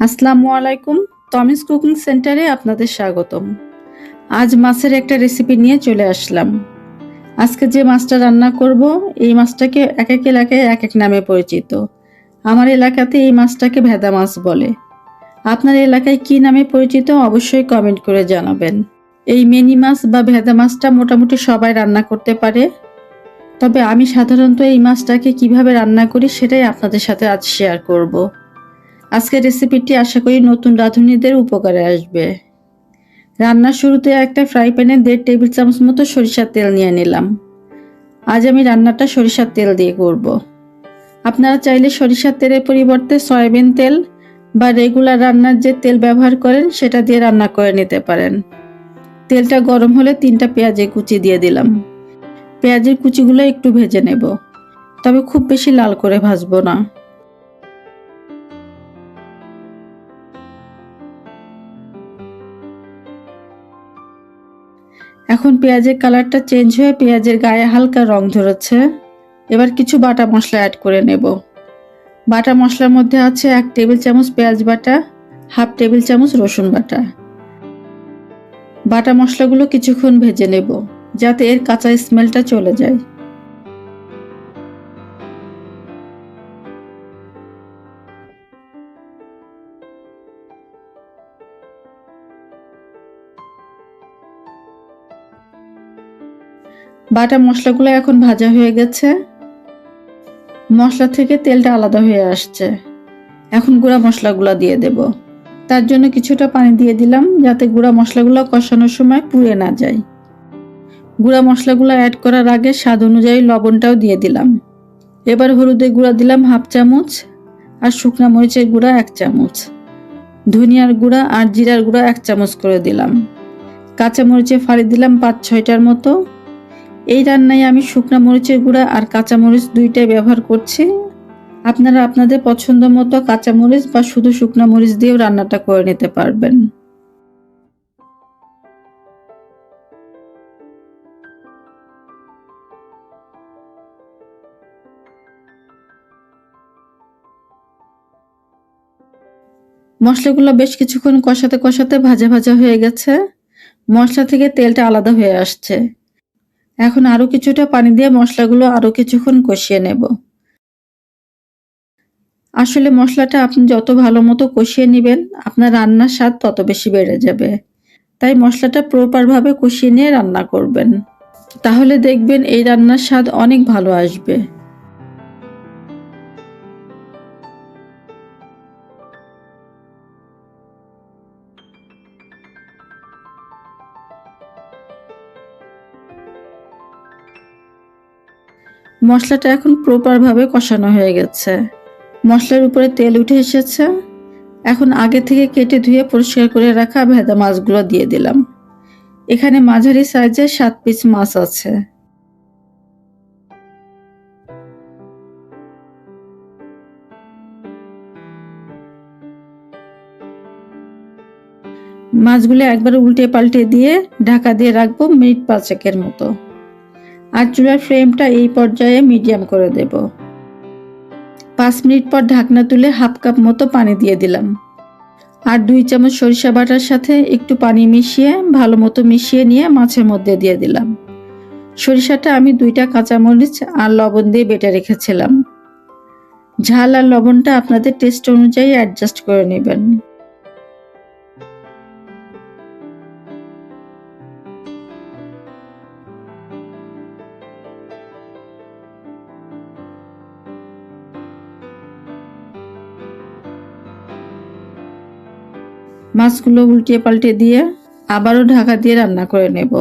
আসসালামু আলাইকুম তমিস কুকিং সেন্টারে আপনাদের স্বাগতম। আজ মাছের একটা রেসিপি নিয়ে চলে আসলাম। আজকে যে মাছটা রান্না করব, এই মাছটাকে এক এক এলাকায় এক এক নামে পরিচিত। আমার এলাকাতে এই মাছটাকে ভেদা মাছ বলে। আপনার এলাকায় কি নামে পরিচিত অবশ্যই কমেন্ট করে জানাবেন। এই মেনি মাছ বা ভেদা মাছটা মোটামুটি সবাই রান্না করতে পারে। তবে আমি সাধারণত এই মাছটাকে কীভাবে রান্না করি সেটাই আপনাদের সাথে আজ শেয়ার করব। আজকের রেসিপিটি আশা করি নতুন রাঁধুনিদের উপকারে আসবে। রান্নার শুরুতে একটা ফ্রাই প্যানে দেড় টেবিল চামচ মতো সরিষার তেল নিয়ে নিলাম। আজ আমি রান্নাটা সরিষার তেল দিয়ে করব। আপনারা চাইলে সরিষার তেলের পরিবর্তে সয়াবিন তেল বা রেগুলার রান্নার যে তেল ব্যবহার করেন, সেটা দিয়ে রান্না করে নিতে পারেন। তেলটা গরম হলে তিনটা পেঁয়াজের কুচি দিয়ে দিলাম। পেঁয়াজের কুচিগুলো একটু ভেজে নেব। তবে খুব বেশি লাল করে ভাজবো না। এখন পেঁয়াজের কালারটা চেঞ্জ হয়ে পেঁয়াজের গায়ে হালকা রং ধরেছে। এবার কিছু বাটা মশলা অ্যাড করে নেব। বাটা মশলার মধ্যে আছে এক টেবিল চামচ পেঁয়াজ বাটা, হাফ টেবিল চামচ রসুন বাটা। বাটা মশলাগুলো কিছুক্ষণ ভেজে নেব, যাতে এর কাঁচা স্মেলটা চলে যায়। বাটা মশলাগুলো এখন ভাজা হয়ে গেছে। মশলা থেকে তেলটা আলাদা হয়ে আসছে। এখন গুঁড়া মশলাগুলো দিয়ে দেব। তার জন্য কিছুটা পানি দিয়ে দিলাম যাতে গুঁড়া মশলাগুলো কষানোর সময় পুড়ে না যায়। গুঁড়া মশলাগুলো অ্যাড করার আগে স্বাদ অনুযায়ী লবণটাও দিয়ে দিলাম। এবার হলুদের গুঁড়া দিলাম হাফ চামচ আর শুকনা মরিচের গুঁড়া এক চামচ। ধনিয়ার গুঁড়া আর জিরার গুঁড়া এক চামচ করে দিলাম। কাঁচা মরিচে ফাড়ি দিলাম পাঁচ ছয়টার মতো। এই রান্নায় আমি শুকনা মরিচের গুঁড়া আর কাঁচা মরিচ দুইটাই ব্যবহার করছি। আপনারা আপনাদের পছন্দ মতো কাঁচা মরিচ বা শুধু শুকনা মরিচ দিয়েও রান্নাটা করে নিতে পারবেন। মশলাগুলো বেশ কিছুক্ষণ কষাতে কষাতে ভাজা ভাজা হয়ে গেছে। মশলা থেকে তেলটা আলাদা হয়ে আসছে। এখন আরও কিছুটা পানি দিয়ে মশলাগুলো আরও কিছুক্ষণ কষিয়ে নেব। আসলে মশলাটা আপনি যত ভালো মতো কষিয়ে নেবেন, আপনার রান্নার স্বাদ তত বেশি বেড়ে যাবে। তাই মশলাটা প্রপারভাবে কষিয়ে নিয়ে রান্না করবেন। তাহলে দেখবেন এই রান্নার স্বাদ অনেক ভালো আসবে। মশলাটা এখন প্রপারভাবে কষানো হয়ে গেছে। মশলার উপরে তেল উঠে এসেছে। এখন আগে থেকে কেটে ধুয়ে পরিষ্কার করে রাখা ভেদা মাছগুলো দিয়ে দিলাম। এখানে মাঝারি সাইজের সাত পিস মাছ আছে। মাছগুলো একবার উল্টে পাল্টে দিয়ে ঢাকা দিয়ে রাখব মিনিট পাঁচেকের মতো। আর চুলার ফ্লেমটা এই পর্যায়ে মিডিয়াম করে দেব। পাঁচ মিনিট পর ঢাকনা তুলে হাফ কাপ মতো পানি দিয়ে দিলাম। আর দুই চামচ সরিষা বাটার সাথে একটু পানি মিশিয়ে, ভালো মতো মিশিয়ে নিয়ে মাছের মধ্যে দিয়ে দিলাম। সরিষাটা আমি দুইটা কাঁচামরিচ আর লবণ দিয়ে বেটে রেখেছিলাম। ঝাল আর লবণটা আপনাদের টেস্ট অনুযায়ী অ্যাডজাস্ট করে নেবেন। মাছগুলো উল্টিয়ে পাল্টে দিয়ে আবারও ঢাকা দিয়ে রান্না করে নেব।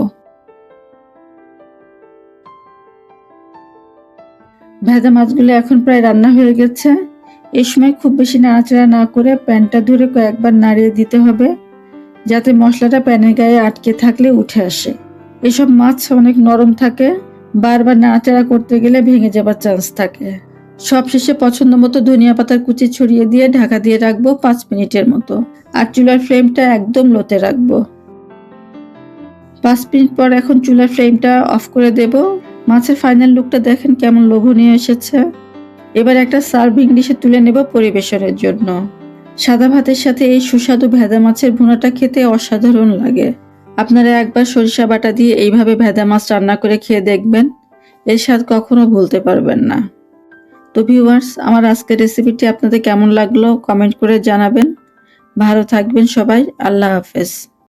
ভেজা মাছগুলো এখন প্রায় রান্না হয়ে গেছে। এই সময় খুব বেশি নাড়াচাড়া না করে প্যানটা ধরে কয়েকবার নাড়িয়ে দিতে হবে, যাতে মশলাটা প্যানের গায়ে আটকে থাকলে উঠে আসে। এসব মাছ অনেক নরম থাকে, বারবার নাড়াচাড়া করতে গেলে ভেঙে যাবার চান্স থাকে। সবশেষে পছন্দ মতো ধনিয়া পাতার কুচি ছড়িয়ে দিয়ে ঢাকা দিয়ে রাখব পাঁচ মিনিটের মতো। আর চুলার ফ্লেমটা একদম লোতে রাখব। পাঁচ মিনিট পর এখন চুলার ফ্লেমটা অফ করে দেব। মাছের ফাইনাল লুকটা দেখেন কেমন লোভনীয় এসেছে। এবার একটা সার্ভিং ডিশে তুলে নেব পরিবেশনের জন্য। সাদা ভাতের সাথে এই সুস্বাদু ভেদা মাছের ভুনাটা খেতে অসাধারণ লাগে। আপনারা একবার সরিষা বাটা দিয়ে এইভাবে ভেদা মাছ রান্না করে খেয়ে দেখবেন। এর স্বাদ কখনো ভুলতে পারবেন না। তো ভিউয়ার্স আমার আজকের রেসিপিটি আপনাদের কেমন লাগল? কমেন্ট করে জানাবেন। ভালো থাকবেন সবাই। আল্লাহ হাফেজ।